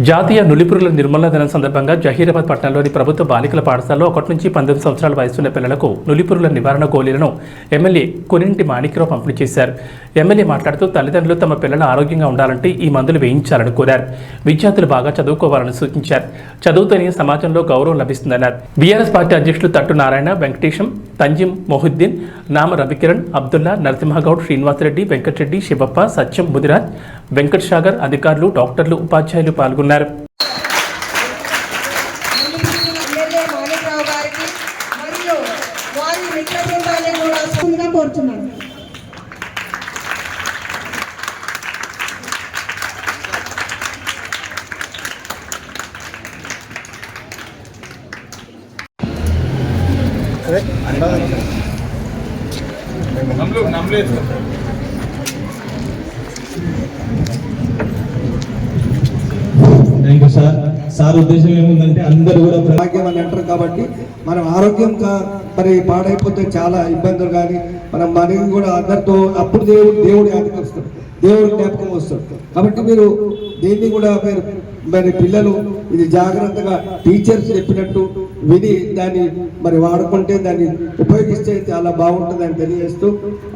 జాతీయ నులిపురుల నిర్మూలన దినం సందర్భంగా జహీరాబాద్ పట్టణంలోని ప్రభుత్వ బాలికల పాఠశాలలో ఒకటి నుంచి పంతొమ్మిది సంవత్సరాల వయసున్న పిల్లలకు నులిపురుల నివారణ గోళీలను ఎమ్మెల్యే కొనింటి మాణిక్యరావు పంపిణీ చేశారు. ఎమ్మెల్యే మాట్లాడుతూ తల్లిదండ్రులు తమ పిల్లలు ఆరోగ్యంగా ఉండాలంటే ఈ మందులు వేయించాలని కోరారు. విద్యార్థులు బాగా చదువుకోవాలని సూచించారు. చదువుతోనే సమాజంలో గౌరవం లభిస్తుందన్నారు. బీఆర్ఎస్ పార్టీ అధ్యక్షులు తట్టు నారాయణ వెంకటేశం తంజిం మొహుద్దీన్ నామ రవికిరణ్ అబ్దుల్లా నరసింహగౌడ్ శ్రీనివాసరెడ్డి వెంకటరెడ్డి శివప్ప సత్యం ముదిరాజ్ వెంకట్ సాగర్ అధికారులు డాక్టర్లు ఉపాధ్యాయులు పాల్గొన్నారు. MLA thank you sir sir ఉద్దేశం ఏముందంటే అందరు కూడా భాగ్యం అని అంటారు కాబట్టి మనం ఆరోగ్యం కా- మరి పాడైపోతే చాలా ఇబ్బందులు కానీ మనం మనకి కూడా అందరితో అప్పుడు దేవుడు దేవుడు జ్ఞాపకం వస్తాడు దేవుడు జ్ఞాపకం వస్తాడు కాబట్టి మీరు దీన్ని కూడా మీరు మరి పిల్లలు ఇది జాగ్రత్తగా టీచర్స్ చెప్పినట్టు విని దాన్ని మరి వాడుకుంటే దాన్ని ఉపయోగిస్తే చాలా బాగుంటుందని తెలియజేస్తూ